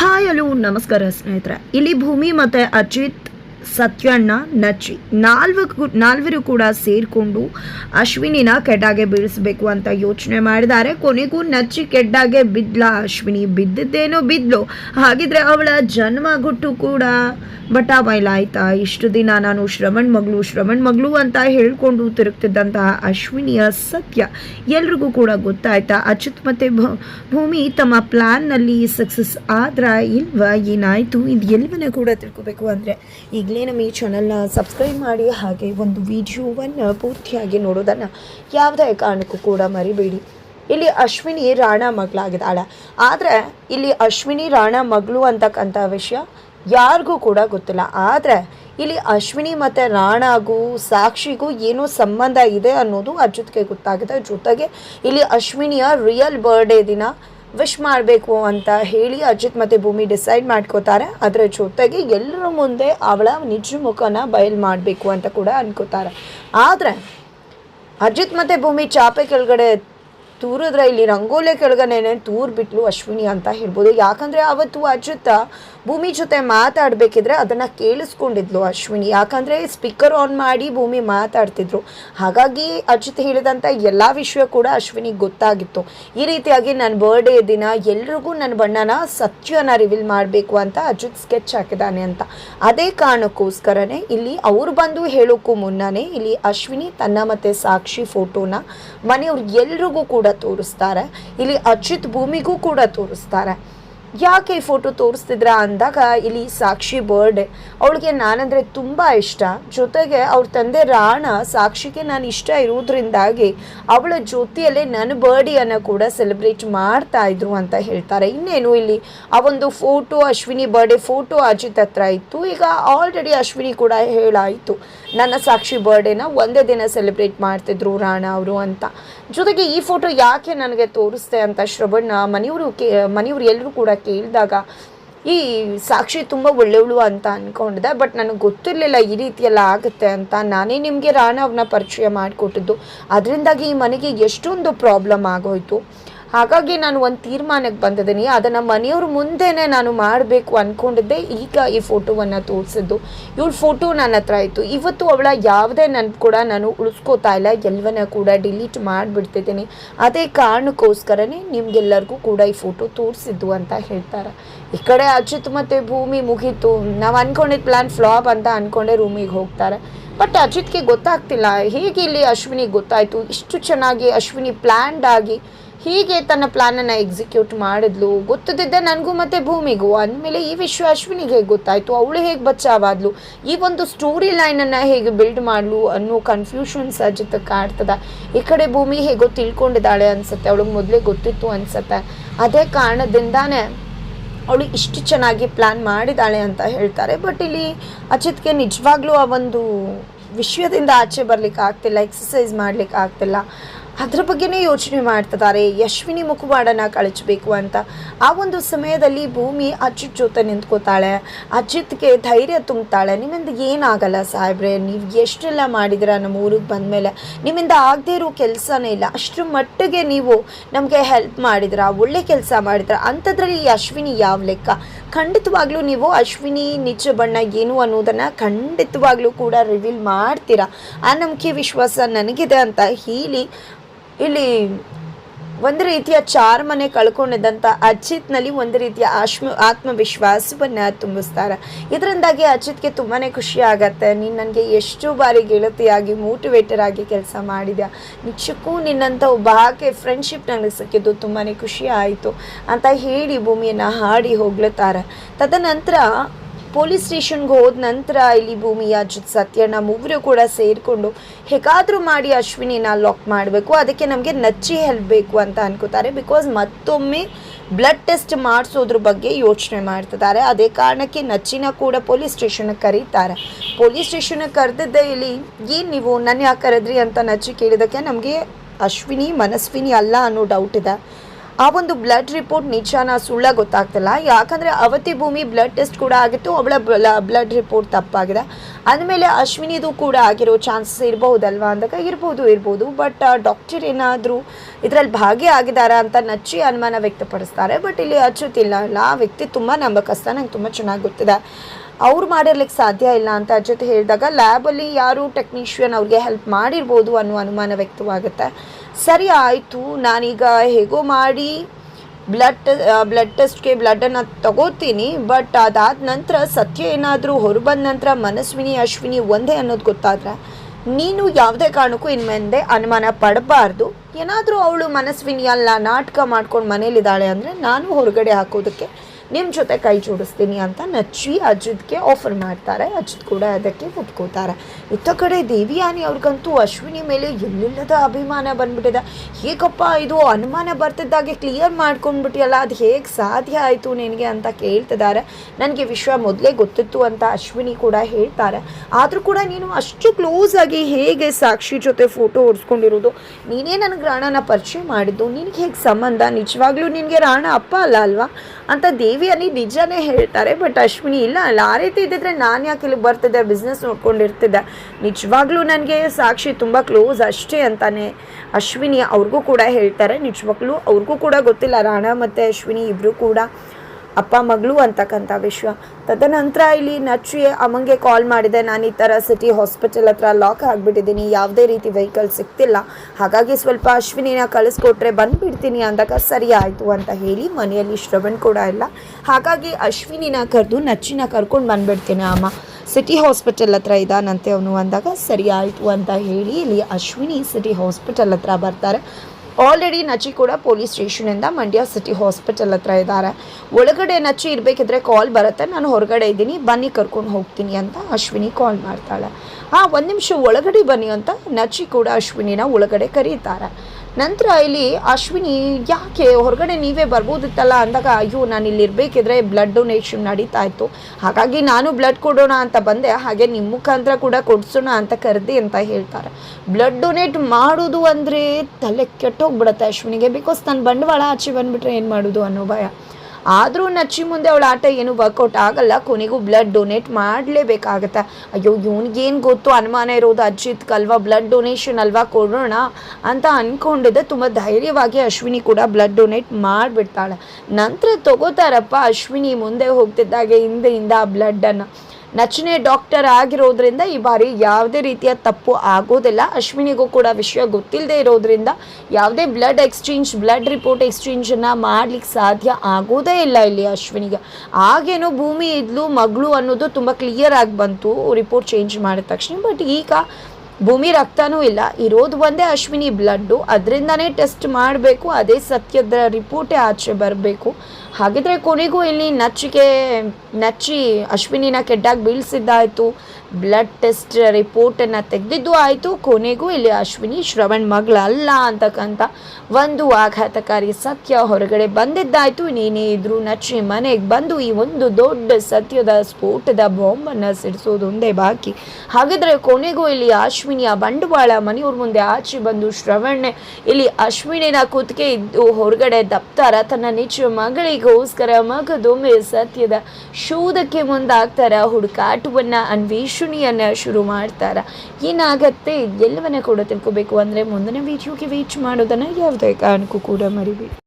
Hi hello ನಮಸ್ಕಾರ ಸ್ನೇಹಿತರೆ. ಇಲ್ಲಿ ಭೂಮಿ ಮತ್ತೆ ಅಜಿತ್ ಸತ್ಯಣ್ಣ ನಚ್ಚಿ ನಾಲ್ವಕ್ಕೂ ನಾಲ್ವರು ಕೂಡ ಸೇರಿಕೊಂಡು ಅಶ್ವಿನಿನ ಕೆಡ್ಡಾಗೆ ಬೀಳಿಸಬೇಕು ಅಂತ ಯೋಚನೆ ಮಾಡಿದ್ದಾರೆ. ಕೊನೆಗೂ ನಚ್ಚಿ ಕೆಡ್ಡಾಗೆ ಬಿದ್ಲ, ಅಶ್ವಿನಿ ಬಿದ್ದಿದ್ದೇನೋ ಬಿದ್ಲು. ಹಾಗಿದ್ರೆ ಅವಳ ಜನ್ಮ ಗುಟ್ಟು ಕೂಡ ಬಟಾ ಬಯಲಾಯ್ತಾ ಇಷ್ಟು ದಿನ ನಾನು ಶ್ರವಣ್ ಮಗಳು ಶ್ರವಣ್ ಮಗಳು ಅಂತ ಹೇಳ್ಕೊಂಡು ತಿರುಗ್ತಿದ್ದಂತಹ ಅಶ್ವಿನಿಯ ಸತ್ಯ ಎಲ್ರಿಗೂ ಕೂಡ ಗೊತ್ತಾಯ್ತಾ? ಅಚ್ಯುತ್ ಮತ್ತೆ ಭೂಮಿ ತಮ್ಮ ಪ್ಲ್ಯಾನ್ನಲ್ಲಿ ಸಕ್ಸಸ್ ಆದ್ರ ಇಲ್ವಾ? ಏನಾಯಿತು? ಇದು ಎಲ್ಲವನ್ನ ಕೂಡ ತಿಳ್ಕೊಬೇಕು ಅಂದರೆ ಈಗಲೇ ನಮ್ಮ ಈ ಚಾನಲ್ನ ಸಬ್ಸ್ಕ್ರೈಬ್ ಮಾಡಿ ಹಾಗೆ ಒಂದು ವಿಡಿಯೋವನ್ನು ಪೂರ್ತಿಯಾಗಿ ನೋಡೋದನ್ನು ಯಾವುದೇ ಕಾರಣಕ್ಕೂ ಕೂಡ ಮರಿಬೇಡಿ. ಇಲ್ಲಿ ಅಶ್ವಿನಿ ರಾಣ ಮಗಳಾಗಿದ್ದಾಳೆ ಆದರೆ ಇಲ್ಲಿ ಅಶ್ವಿನಿ, ರಾಣ ಮಗಳು ಅಂತಕ್ಕಂಥ ವಿಷಯ ಯಾರಿಗೂ ಕೂಡ ಗೊತ್ತಿಲ್ಲ. ಆದರೆ ಇಲ್ಲಿ ಅಶ್ವಿನಿ ಮತ್ತು ರಾಣಾಗೂ, ಸಾಕ್ಷಿಗೂ ಏನೋ ಸಂಬಂಧ ಇದೆ ಅನ್ನೋದು ಅರ್ಜುತ್ಗೆ ಗೊತ್ತಾಗಿದೆ. ಜೊತೆಗೆ ಇಲ್ಲಿ ಅಶ್ವಿನಿಯ ರಿಯಲ್ ಬರ್ಡೇ ದಿನ ವಿಶ್ ಮಾಡಬೇಕು ಅಂತ ಹೇಳಿ ಅಜಿತ್ ಮತ್ತು ಭೂಮಿ ಡಿಸೈಡ್ ಮಾಡ್ಕೋತಾರೆ. ಅದರ ಜೊತೆಗೆ ಎಲ್ಲರ ಮುಂದೆ ಅವಳ ನಿಜ ಮುಖನ ಬಯಲು ಮಾಡಬೇಕು ಅಂತ ಕೂಡ ಅನ್ಕೋತಾರೆ. ಆದರೆ ಅಜಿತ್ ಮತ್ತು ಭೂಮಿ ಚಾಪೆ ಕೆಳಗಡೆ ತೂರಿದ್ರೆ ಇಲ್ಲಿ ರಂಗೋಲೆ ಕೆಳಗನೆ ತೂರ್ ಬಿಟ್ಲು ಅಶ್ವಿನಿ ಅಂತ ಹೇಳ್ಬೋದು. ಯಾಕಂದರೆ ಅವತ್ತು ಅಚ್ಯುತ ಭೂಮಿ ಜೊತೆ ಮಾತಾಡಬೇಕಿದ್ರೆ ಅದನ್ನು ಕೇಳಿಸ್ಕೊಂಡಿದ್ಲು ಅಶ್ವಿನಿ. ಯಾಕಂದರೆ ಸ್ಪೀಕರ್ ಆನ್ ಮಾಡಿ ಭೂಮಿ ಮಾತಾಡ್ತಿದ್ರು. ಹಾಗಾಗಿ ಅಚ್ಯುತ್ ಹೇಳಿದಂಥ ಎಲ್ಲ ವಿಷಯ ಕೂಡ ಅಶ್ವಿನಿಗೆ ಗೊತ್ತಾಗಿತ್ತು. ಈ ರೀತಿಯಾಗಿ ನನ್ನ ಬರ್ಡೇ ದಿನ ಎಲ್ರಿಗೂ ನನ್ನ ಬಣ್ಣನ ಸತ್ಯನ ರಿವೀಲ್ ಮಾಡಬೇಕು ಅಂತ ಅಚ್ಯುತ್ ಸ್ಕೆಚ್ ಹಾಕಿದ್ದಾನೆ ಅಂತ. ಅದೇ ಕಾರಣಕ್ಕೋಸ್ಕರನೇ ಇಲ್ಲಿ ಅವ್ರು ಬಂದು ಹೇಳೋಕ್ಕೂ ಮುನ್ನನೇ ಇಲ್ಲಿ ಅಶ್ವಿನಿ ತನ್ನ ಮತ್ತೆ ಸಾಕ್ಷಿ ಫೋಟೋನ ಮನೆಯವ್ರು ಎಲ್ರಿಗೂ ಕೂಡ ತೋರಿಸ್ತಾರೆ. ಇಲ್ಲಿ ಅಚ್ಯುತ್ ಭೂಮಿಗೂ ಕೂಡ ತೋರಿಸ್ತಾರೆ. ಯಾಕೆ ಈ ಫೋಟೋ ತೋರಿಸ್ತಿದ್ರ ಅಂದಾಗ ಇಲ್ಲಿ ಸಾಕ್ಷಿ ಬರ್ಡೇ. ಅವಳಿಗೆ ನಾನಂದರೆ ತುಂಬ ಇಷ್ಟ. ಜೊತೆಗೆ ಅವ್ರ ತಂದೆ ರಾಣ ಸಾಕ್ಷಿಗೆ ನಾನು ಇಷ್ಟ ಇರೋದ್ರಿಂದಾಗಿ ಅವಳ ಜೊತೆಯಲ್ಲೇ ನನ್ನ ಬರ್ಡೇಯನ್ನು ಕೂಡ ಸೆಲೆಬ್ರೇಟ್ ಮಾಡ್ತಾ ಇದ್ರು ಅಂತ ಹೇಳ್ತಾರೆ. ಇನ್ನೇನು ಇಲ್ಲಿ ಆ ಒಂದು photo, Ashwini birthday photo Ajit ಹತ್ರ ಇತ್ತು. ಈಗ ಆಲ್ರೆಡಿ ಅಶ್ವಿನಿ ಕೂಡ ಹೇಳಾಯಿತು, ನನ್ನ ಸಾಕ್ಷಿ ಬರ್ಡೇನ ಒಂದೇ ದಿನ ಸೆಲೆಬ್ರೇಟ್ ಮಾಡ್ತಿದ್ರು ರಾಣ ಅವರು ಅಂತ. ಜೊತೆಗೆ ಈ ಫೋಟೋ ಯಾಕೆ ನನಗೆ ತೋರಿಸ್ತೆ ಅಂತ ಶ್ರವಣ್ಣ ಮನೆಯವರು ಕೇ ಮನೆಯವರು ಎಲ್ಲರೂ ಕೂಡ ಕೇಳಿದಾಗ ಈ ಸಾಕ್ಷಿ ತುಂಬ ಒಳ್ಳೆಯವಳು ಅಂತ ಅಂದ್ಕೊಂಡಿದೆ ಬಟ್ ನನಗೆ ಗೊತ್ತಿರಲಿಲ್ಲ ಈ ರೀತಿಯೆಲ್ಲ ಆಗುತ್ತೆ ಅಂತ. ನಾನೇ ನಿಮಗೆ ರಾಣ ಅವ್ರನ್ನ ಪರಿಚಯ ಮಾಡಿಕೊಟ್ಟಿದ್ದು. ಅದರಿಂದಾಗಿ ಈ ಮನೆಗೆ ಎಷ್ಟೊಂದು ಪ್ರಾಬ್ಲಮ್ ಆಗೋಯ್ತು. ಹಾಗಾಗಿ ನಾನು ಒಂದು ತೀರ್ಮಾನಕ್ಕೆ ಬಂದಿದ್ದೀನಿ. ಅದನ್ನು ಮನೆಯವ್ರ ಮುಂದೆನೇ ನಾನು ಮಾಡಬೇಕು ಅಂದ್ಕೊಂಡಿದ್ದೆ ಈಗ ಈ ಫೋಟೋವನ್ನು ತೋರಿಸಿದ್ದು. ಇವಳ ಫೋಟೋ ನನ್ನ ಹತ್ರ ಇತ್ತು ಇವತ್ತು ಅವಳ ಯಾವುದೇ ನನ್ನ ಕೂಡ ನಾನು ಉಳಿಸ್ಕೋತಾ ಇಲ್ಲ. ಎಲ್ಲವನ್ನ ಕೂಡ ಡಿಲೀಟ್ ಮಾಡಿಬಿಡ್ತಿದ್ದೀನಿ. ಅದೇ ಕಾರಣಕ್ಕೋಸ್ಕರನೇ ನಿಮ್ಗೆಲ್ಲರಿಗೂ ಕೂಡ ಈ ಫೋಟೋ ತೋರಿಸಿದ್ದು ಅಂತ ಹೇಳ್ತಾರೆ. ಈ ಕಡೆ ಅಚ್ಯುತ್ ಮತ್ತು ಭೂಮಿ ಮುಗೀತು. ನಾವು ಅಂದ್ಕೊಂಡಿದ್ದ ಪ್ಲ್ಯಾನ್ ಫ್ಲಾಪ್ ಅಂತ ಅಂದ್ಕೊಂಡೆ ರೂಮಿಗೆ ಹೋಗ್ತಾರೆ. ಬಟ್ ಅಜಿತ್ಗೆ ಗೊತ್ತಾಗ್ತಿಲ್ಲ. ಹೇಗೆ ಇಲ್ಲಿ ಅಶ್ವಿನಿಗೆ ಗೊತ್ತಾಯಿತು? ಇಷ್ಟು ಚೆನ್ನಾಗಿ ಅಶ್ವಿನಿ ಪ್ಲ್ಯಾಂಡ್ ಆಗಿ ಹೀಗೆ ತನ್ನ ಪ್ಲಾನನ್ನು ಎಕ್ಸಿಕ್ಯೂಟ್ ಮಾಡಿದ್ಲು. ಗೊತ್ತಿದ್ದೆ ನನಗೂ ಮತ್ತು ಭೂಮಿಗೂ. ಅಂದಮೇಲೆ ಈ ವಿಶ್ವ ಅಶ್ವಿನಿಗೆ ಹೇಗೆ ಗೊತ್ತಾಯಿತು? ಅವಳು ಹೇಗೆ ಬಚ್ಚಾವಾದ್ಲು ಈ ಒಂದು ಸ್ಟೋರಿ ಲೈನನ್ನು ಹೇಗೆ ಬಿಲ್ಡ್ ಮಾಡಲು ಅನ್ನೋ ಕನ್ಫ್ಯೂಷನ್ ಸಜಿತ ಕಾಡ್ತದ ಈ ಕಡೆ ಭೂಮಿ ಹೇಗೋ ತಿಳ್ಕೊಂಡಿದ್ದಾಳೆ ಅನ್ಸುತ್ತೆ. ಅವಳಿಗೆ ಮೊದಲೇ ಗೊತ್ತಿತ್ತು ಅನ್ಸುತ್ತೆ. ಅದೇ ಕಾರಣದಿಂದಾನೆ ಅವಳು ಇಷ್ಟು ಚೆನ್ನಾಗಿ ಪ್ಲ್ಯಾನ್ ಮಾಡಿದ್ದಾಳೆ ಅಂತ ಹೇಳ್ತಾರೆ. ಬಟ್ ಇಲ್ಲಿ ಅಚಿತ್ಗೆ ನಿಜವಾಗ್ಲೂ ಆ ಒಂದು ವಿಷಯದಿಂದ ಆಚೆ ಬರ್ಲಿಕ್ಕೆ ಆಗ್ತಿಲ್ಲ ಎಕ್ಸಸೈಸ್ ಮಾಡ್ಲಿಕ್ಕೆ ಆಗ್ತಿಲ್ಲ ಅದ್ರ ಬಗ್ಗೆನೇ ಯೋಚನೆ ಮಾಡ್ತಿದ್ದಾರೆ. ಯಶ್ವಿನಿ ಮುಖವಾಡನ ಕಳಿಸ್ಬೇಕು ಅಂತ. ಆ ಒಂದು ಸಮಯದಲ್ಲಿ ಭೂಮಿ ಅಚ್ಯುತ್ ಜೊತೆ ನಿಂತ್ಕೋತಾಳೆ ಅಚ್ಯುತ್ಗೆ ಧೈರ್ಯ ತುಂಬ್ತಾಳೆ. ನಿಮ್ಮಿಂದ ಏನಾಗಲ್ಲ ಸಾಹೇಬ್ರೆ? ನೀವು ಎಷ್ಟೆಲ್ಲ ಮಾಡಿದಿರ ನಮ್ಮ ಊರಿಗೆ ಬಂದಮೇಲೆ? ನಿಮ್ಮಿಂದ ಆಗದೇ ಇರೋ ಕೆಲಸನೇ ಇಲ್ಲ. ಅಷ್ಟರ ಮಟ್ಟಿಗೆ ನೀವು ನಮಗೆ ಹೆಲ್ಪ್ ಮಾಡಿದ್ರ ಒಳ್ಳೆ ಕೆಲಸ ಮಾಡಿದ್ರ ಅಂಥದ್ರಲ್ಲಿ ಅಶ್ವಿನಿ ಯಾವ ಲೆಕ್ಕ? ಖಂಡಿತವಾಗ್ಲೂ ನೀವು ಅಶ್ವಿನಿ ನಿಜ ಬಣ್ಣ ಏನು ಅನ್ನೋದನ್ನು ಖಂಡಿತವಾಗ್ಲೂ ಕೂಡ ರಿವೀಲ್ ಮಾಡ್ತೀರಾ? ಆ ನಂಬಿಕೆ ವಿಶ್ವಾಸ ನನಗಿದೆ ಅಂತ ಹೇಳಿ ಇಲ್ಲಿ ಒಂದು ರೀತಿಯ ಚಾರ್ಮನೆ ಕಳ್ಕೊಂಡಿದ್ದಂಥ ಅಜಿತ್ನಲ್ಲಿ ಒಂದು ರೀತಿಯ ಆಶ್ಮ, ಆತ್ಮವಿಶ್ವಾಸವನ್ನು ತುಂಬಿಸ್ತಾರೆ. ಇದರಿಂದಾಗಿ ಅಜಿತ್ಗೆ ತುಂಬಾ ಖುಷಿ ಆಗತ್ತೆ. ನೀನು ನನಗೆ ಎಷ್ಟು ಬಾರಿ ಗೆಳತಿಯಾಗಿ ಮೋಟಿವೇಟರ್ ಆಗಿ ಕೆಲಸ ಮಾಡಿದ್ಯಾ. ನಿಜಕ್ಕೂ ನಿನ್ನಂಥ ಒಬ್ಬ ಆಕೆ ಫ್ರೆಂಡ್ಶಿಪ್ ನನಗೆ ಸಿಕ್ಕಿದ್ದು ತುಂಬಾ ಖುಷಿ ಆಯಿತು ಅಂತ ಹೇಳಿ ಭೂಮಿಯನ್ನು ಹಾಡಿ ಹೋಗ್ಲತ್ತಾರೆ. ತದನಂತರ ಪೊಲೀಸ್ ಸ್ಟೇಷನ್ಗೆ ಹೋದ ನಂತರ ಇಲ್ಲಿ ಭೂಮಿಯ ಜೊತೆ ಸತ್ಯಣ್ಣ ಮೂವರು ಕೂಡ ಸೇರಿಕೊಂಡು ಹೇಗಾದರೂ ಮಾಡಿ ಅಶ್ವಿನಿನ ಲಾಕ್ ಮಾಡಬೇಕು, ಅದಕ್ಕೆ ನಮಗೆ ನಚ್ಚಿ ಹೆಲ್ಪ್ ಬೇಕು ಅಂತ ಅನ್ಕೋತಾರೆ. ಬಿಕಾಸ್ ಮತ್ತೊಮ್ಮೆ ಬ್ಲಡ್ ಟೆಸ್ಟ್ ಮಾಡಿಸೋದ್ರ ಬಗ್ಗೆ ಯೋಚನೆ ಮಾಡ್ತಿದ್ದಾರೆ. ಅದೇ ಕಾರಣಕ್ಕೆ ನಚ್ಚಿನ ಕೂಡ ಪೊಲೀಸ್ ಸ್ಟೇಷನ್ಗೆ ಕರೀತಾರೆ. ಪೊಲೀಸ್ ಸ್ಟೇಷನ್ಗೆ ಕರೆದಿದ್ದೆ ಇಲ್ಲಿ, ಏನು ನೀವು ನನ್ನ ಯಾಕೆ ಕರೆದ್ರಿ? ಅಂತ ನಚ್ಚಿ ಕೇಳಿದಕ್ಕೆ ನಮಗೆ ಅಶ್ವಿನಿ, ಮನಸ್ವಿನಿ ಅಲ್ಲ ಅನ್ನೋ ಡೌಟ್ ಇದೆ. ಆ ಒಂದು ಬ್ಲಡ್ ರಿಪೋರ್ಟ್ ನಿಜಾನ ಸುಳ್ಳ ಗೊತ್ತಾಗ್ತಿಲ್ಲ. ಯಾಕಂದರೆ ಅವತಿ ಭೂಮಿ ಬ್ಲಡ್ ಟೆಸ್ಟ್ ಕೂಡ ಆಗಿತ್ತು, ಅವಳ ಬ್ಲಡ್ ರಿಪೋರ್ಟ್ ತಪ್ಪಾಗಿದೆ. ಅಂದಮೇಲೆ ಅಶ್ವಿನಿದು ಕೂಡ ಆಗಿರೋ ಚಾನ್ಸಸ್ ಇರಬಹುದಲ್ವಾ ಅಂದಾಗ ಇರ್ಬೋದು ಇರ್ಬೋದು. ಬಟ್ ಡಾಕ್ಟರ್ ಏನಾದರೂ ಇದರಲ್ಲಿ ಭಾಗಿಯಾಗಿದ್ದಾರಾ ಅಂತ ನಚ್ಚಿ ಅನುಮಾನ ವ್ಯಕ್ತಪಡಿಸ್ತಾರೆ. ಬಟ್ ಇಲ್ಲಿ ಅಚ್ಚುತ್ತಿಲ್ಲ ಅಲ್ಲ, ಆ ವ್ಯಕ್ತಿ ತುಂಬ ನಂಬಕಸ್ತ ನಂಗೆ ತುಂಬ ಚೆನ್ನಾಗಿ ಗೊತ್ತಿದೆ. ಅವ್ರು ಮಾಡಿರ್ಲಿಕ್ಕೆ ಸಾಧ್ಯ ಇಲ್ಲ ಅಂತ ಅಜ್ಜತೆ ಹೇಳಿದಾಗ ಲ್ಯಾಬಲ್ಲಿ ಯಾರು ಟೆಕ್ನಿಷಿಯನ್ ಅವ್ರಿಗೆ ಹೆಲ್ಪ್ ಮಾಡಿರ್ಬೋದು ಅನ್ನೋ ಅನುಮಾನ ವ್ಯಕ್ತವಾಗುತ್ತೆ. ಸರಿ ಆಯಿತು, ನಾನೀಗ ಹೇಗೋ ಮಾಡಿ ಬ್ಲಡ್ ಬ್ಲಡ್ ಟೆಸ್ಟ್ಗೆ ಬ್ಲಡ್ಡನ್ನು ತಗೋತೀನಿ ಬಟ್ ಅದಾದ ನಂತರ ಸತ್ಯ ಏನಾದರೂ ಹೊರಬಂದ ನಂತರ ಮನಸ್ವಿನಿ, ಅಶ್ವಿನಿ ಒಂದೇ ಅನ್ನೋದು ಗೊತ್ತಾದ್ರೆ, ನೀನು ಯಾವುದೇ ಕಾರಣಕ್ಕೂ ಇನ್ಮೇಲೆ ಅನುಮಾನ ಪಡಬಾರ್ದು. ಏನಾದರೂ ಅವಳು ಮನಸ್ವಿನಿ ಅಲ್ಲ ನಾಟಕ ಮಾಡ್ಕೊಂಡು ಮನೇಲಿದ್ದಾಳೆ ಅಂದರೆ ನಾನು ಹೊರಗಡೆ ಹಾಕೋದಕ್ಕೆ ನಿಮ್ಮ ಜೊತೆ ಕೈ ಜೋಡಿಸ್ತೀನಿ ಅಂತ ನಚ್ಚಿ ಅಜಿತ್ಗೆ ಆಫರ್ ಮಾಡ್ತಾರೆ. ಅಜಿತ್ ಕೂಡ ಅದಕ್ಕೆ ಒಪ್ಕೋತಾರೆ ಇತ್ತ ಕಡೆ ದೇವಿಯಾನಿ ಅವ್ರಿಗಂತೂ ಅಶ್ವಿನಿ ಮೇಲೆ ಎಲ್ಲಿಲ್ಲದ ಅಭಿಮಾನ ಬಂದ್ಬಿಟ್ಟಿದೆ. ಹೇಗಪ್ಪ ಇದು ಅನುಮಾನ ಬರ್ತಿದ್ದಾಗೆ ಕ್ಲಿಯರ್ ಮಾಡ್ಕೊಂಡ್ಬಿಟ್ಟಿಯಲ್ಲ ಅದು ಹೇಗೆ ಸಾಧ್ಯ ಆಯಿತು ನಿನಗೆ ಅಂತ ಕೇಳ್ತಿದ್ದಾರೆ. ನನಗೆ ವಿಶ್ವ ಮೊದಲೇ ಗೊತ್ತಿತ್ತು ಅಂತ ಅಶ್ವಿನಿ ಕೂಡ ಹೇಳ್ತಾರೆ. ಆದರೂ ಕೂಡ ನೀನು ಅಷ್ಟು ಕ್ಲೋಸ್ ಆಗಿ ಹೇಗೆ ಸಾಕ್ಷಿ ಜೊತೆ ಫೋಟೋ ಹೊಡ್ಸ್ಕೊಂಡಿರೋದು? ನೀನೇ ನನಗೆ ರಾಣನ ಪರಿಚಯ ಮಾಡಿದ್ದು. ನಿನಗೆ ಹೇಗೆ ಸಂಬಂಧ? ನಿಜವಾಗ್ಲೂ ನಿನಗೆ ರಾಣ ಅಪ್ಪ ಅಲ್ಲ ಅಲ್ವಾ? ಅಂತ ದೇವಿಯಲ್ಲಿ ನಿಜನೇ ಹೇಳ್ತಾರೆ ಬಟ್ ಅಶ್ವಿನಿ ಇಲ್ಲ, ಅಲ್ಲ, ಆ ರೀತಿ ಇದ್ದಿದ್ರೆ ನಾನು ಯಾಕೆ ಇಲ್ಲಿ ಬರ್ತಿದ್ದೆ ಬಿಸ್ನೆಸ್ ನೋಡ್ಕೊಂಡಿರ್ತಿದ್ದೆ. ನಿಜವಾಗ್ಲೂ ನನಗೆ ಸಾಕ್ಷಿ ತುಂಬ ಕ್ಲೋಸ್ ಅಷ್ಟೇ ಅಂತಾನೆ ಅಶ್ವಿನಿ ಅವ್ರಿಗೂ ಕೂಡ ಹೇಳ್ತಾರೆ. ನಿಜವಾಗ್ಲೂ ಅವ್ರಿಗೂ ಕೂಡ ಗೊತ್ತಿಲ್ಲ, ರಾಣ ಮತ್ತು ಅಶ್ವಿನಿ ಇಬ್ಬರು ಕೂಡ. ಅಪ್ಪ, ಮಗಳು ಅಂತಕ್ಕಂಥ ವಿಷಯ ತದನಂತರ ಇಲ್ಲಿ ನಚ್ಚಿ ಅಮ್ಮಂಗೆ ಕಾಲ್ ಮಾಡಿದೆ. ನಾನು ಈ ಥರ ಸಿಟಿ ಹಾಸ್ಪಿಟಲ್ ಹತ್ರ ಲಾಕ್ ಆಗಿಬಿಟ್ಟಿದ್ದೀನಿ. ಯಾವುದೇ ರೀತಿ ವೆಹಿಕಲ್ ಸಿಗ್ತಿಲ್ಲ ಹಾಗಾಗಿ ಸ್ವಲ್ಪ ಅಶ್ವಿನಿನ ಕಳಿಸ್ಕೊಟ್ರೆ ಬಂದುಬಿಡ್ತೀನಿ ಅಂದಾಗ ಸರಿ ಆಯಿತು ಅಂತ ಹೇಳಿ ಮನೆಯಲ್ಲಿ ಶ್ರವಣ್ ಕೂಡ ಇಲ್ಲ. ಹಾಗಾಗಿ ಅಶ್ವಿನಿನ ಕರೆದು ನಚ್ಚಿನ ಕರ್ಕೊಂಡು ಬಂದುಬಿಡ್ತೀನಿ ಅಮ್ಮ. ಸಿಟಿ ಹಾಸ್ಪಿಟಲ್ ಹತ್ರ ಇದ್ದಾನಂತೆ ಅವನು ಅಂದಾಗ ಸರಿ ಆಯಿತು ಅಂತ ಹೇಳಿ ಇಲ್ಲಿ ಅಶ್ವಿನಿ ಸಿಟಿ ಹಾಸ್ಪಿಟಲ್ ಹತ್ರ ಬರ್ತಾರೆ. ಆಲ್ರೆಡಿ ನಚಿ ಕೂಡ ಪೊಲೀಸ್ ಸ್ಟೇಷನಿಂದ ಮಂಡ್ಯ ಸಿಟಿ ಹಾಸ್ಪಿಟಲ್ ಹತ್ರ ಇದ್ದಾರೆ ಒಳಗಡೆ ನಚಿ ಇರಬೇಕಿದ್ರೆ ಕಾಲ್ ಬರುತ್ತೆ. ನಾನು ಹೊರಗಡೆ ಇದ್ದೀನಿ. ಬನ್ನಿ ಕರ್ಕೊಂಡು ಹೋಗ್ತೀನಿ ಅಂತ ಅಶ್ವಿನಿ ಕಾಲ್ ಮಾಡ್ತಾಳೆ. ಆ ಒಂದು ನಿಮಿಷ ಒಳಗಡೆ ಬನ್ನಿ ಅಂತ ನಚಿ ಕೂಡ ಅಶ್ವಿನಿನ ಒಳಗಡೆ ಕರೀತಾರೆ. ನಂತರ ಇಲ್ಲಿ ಅಶ್ವಿನಿ, ಯಾಕೆ ಹೊರಗಡೆ ನೀವೇ ಬರ್ಬೋದಿತ್ತಲ್ಲ ಅಂದಾಗ, ಅಯ್ಯೋ, ನಾನು ಇಲ್ಲಿ ಇರಬೇಕಿದ್ರೆ ಬ್ಲಡ್ ಡೊನೇಷನ್ ನಡೀತಾ ಇತ್ತು. ಹಾಗಾಗಿ ನಾನು ಬ್ಲಡ್ ಕೊಡೋಣ ಅಂತ ಬಂದೆ. ಹಾಗೆ ನಿಮ್ಮ ಮುಖಾಂತರ ಕೂಡ ಕೊಡ್ಸೋಣ ಅಂತ ಕರೆದಿ ಅಂತ ಹೇಳ್ತಾರೆ. ಬ್ಲಡ್ ಡೊನೇಟ್ ಮಾಡೋದು ಅಂದರೆ ತಲೆ ಕೆಟ್ಟೋಗ್ಬಿಡುತ್ತೆ ಅಶ್ವಿನಿಗೆ. ಬಿಕಾಸ್ ನನ್ನ ಬಂಡವಾಳ ಆಚೆ ಬಂದುಬಿಟ್ರೆ ಏನು ಮಾಡೋದು ಅನ್ನೋ ಭಯ. ಆದರೂ ನಚ್ಚಿ ಮುಂದೆ ಅವಳ ಆಟ ಏನು ವರ್ಕೌಟ್ ಆಗಲ್ಲ. ಕೊನೆಗೂ ಬ್ಲಡ್ ಡೊನೇಟ್ ಮಾಡಲೇಬೇಕಾಗತ್ತೆ. ಅಯ್ಯೋ, ಇವನಿಗೇನು ಗೊತ್ತು? ಅನುಮಾನ ಇರೋದು ಅಜ್ಜಿತ್ ಅಲ್ವಾ ಬ್ಲಡ್ ಡೊನೇಷನ್ ಅಲ್ವಾ ಕೊಡೋಣ ಅಂತ ಅಂದ್ಕೊಂಡಿದ್ದೆ ತುಂಬ ಧೈರ್ಯವಾಗಿ ಅಶ್ವಿನಿ ಕೂಡ ಬ್ಲಡ್ ಡೊನೇಟ್ ಮಾಡಿಬಿಡ್ತಾಳೆ. ನಂತರ ತಗೋತಾರಪ್ಪ ಅಶ್ವಿನಿ ಮುಂದೆ ಹೋಗ್ತಿದ್ದಾಗೆ ಹಿಂದೆಯಿಂದ ಆ ಬ್ಲಡ್ಡನ್ನು ನಚನೆ ಡಾಕ್ಟರ್ ಆಗಿರೋದ್ರಿಂದ ಈ ಬಾರಿ ಯಾವುದೇ ರೀತಿಯ ತಪ್ಪು ಆಗೋದಿಲ್ಲ. ಅಶ್ವಿನಿಗೂ ಕೂಡ ವಿಷಯ ಗೊತ್ತಿಲ್ಲದೆ ಇರೋದ್ರಿಂದ ಯಾವುದೇ ಬ್ಲಡ್ ಎಕ್ಸ್ಚೇಂಜ್ ಬ್ಲಡ್ ರಿಪೋರ್ಟ್ ಎಕ್ಸ್ಚೇಂಜನ್ನು ಮಾಡ್ಲಿಕ್ಕೆ ಸಾಧ್ಯ ಆಗೋದೇ ಇಲ್ಲ ಇಲ್ಲಿ ಅಶ್ವಿನಿಗೆ. ಆಗೇನೋ ಭೂಮಿ ಇದ್ಲು, ಮಗಳು ಅನ್ನೋದು ತುಂಬ ಕ್ಲಿಯರ್ ಆಗಿ ಬಂತು. ರಿಪೋರ್ಟ್ ಚೇಂಜ್ ಮಾಡಿದ ತಕ್ಷಣ. ಬಟ್ ಈಗ ಭೂಮಿ ರಕ್ತನೂ ಇಲ್ಲ. ಇರೋದು ಒಂದೇ ಅಶ್ವಿನಿ ಬ್ಲಡ್ಡು. ಅದರಿಂದನೇ ಟೆಸ್ಟ್ ಮಾಡಬೇಕು. ಅದೇ ಸತ್ಯದ ರಿಪೋರ್ಟೇ ಆಚೆ ಬರಬೇಕು. ಹಾಗಿದ್ರೆ ಕೊನೆಗೂ ಇಲ್ಲಿ ನಚ್ಚಿಗೆ ನಚ್ಚಿ ಅಶ್ವಿನಿನ ಕೆಟ್ಟಾಗಿ ಬೀಳಿಸಿದ್ದಾಯಿತು. ಬ್ಲಡ್ ಟೆಸ್ಟ್ ರಿಪೋರ್ಟನ್ನು ತೆಗೆದಿದ್ದು ಆಯಿತು. ಕೊನೆಗೂ ಇಲ್ಲಿ ಅಶ್ವಿನಿ ಶ್ರವಣ್ ಮಗಳಲ್ಲ ಅಂತಕ್ಕಂಥ ಒಂದು ಆಘಾತಕಾರಿ ಸತ್ಯ ಹೊರಗಡೆ ಬಂದಿದ್ದಾಯಿತು. ನೀನೇ ಇದ್ರು ನಚ್ಚಿ ಮನೆಗೆ ಬಂದು ಈ ಒಂದು ದೊಡ್ಡ ಸತ್ಯದ ಸ್ಫೋಟದ ಬಾಂಬನ್ನು ಸಿಡಿಸೋದು ಒಂದೇ ಬಾಕಿ. ಹಾಗಾದರೆ ಕೊನೆಗೂ ಇಲ್ಲಿ ಅಶ್ವಿನಿಯ ಬಂಡವಾಳ ಮನೆಯವ್ರ ಮುಂದೆ ಆಚೆ ಬಂದು ಶ್ರವಣ್ ಇಲ್ಲಿ ಅಶ್ವಿನಿನ ಕೂತ್ಕೆ ಇದ್ದು ಹೊರಗಡೆ ದಪ್ತಾರ. ತನ್ನ ನಿಜ ಮಗಳಿಗೋಸ್ಕರ ಮಗದೊಮ್ಮೆ ಸತ್ಯದ ಶೋಧಕ್ಕೆ ಮುಂದಾಗ್ತಾರ. ಹುಡುಕಾಟವನ್ನ ಅನ್ವೇಷಣೆಯನ್ನ ಶುರು ಮಾಡ್ತಾರ? ಏನಾಗತ್ತೆ? ಎಲ್ಲವನ್ನ ಕೂಡ ತಿಳ್ಕೊಬೇಕು. ಅಂದ್ರೆ ಮುಂದಿನ ವೀಡಿಯೋಗೆ ವೀಚ್ ಮಾಡೋದನ್ನ ಯಾವುದೇ ಕಾರಣಕ್ಕೂ ಕೂಡ ಮರಿಬೇಡಿ.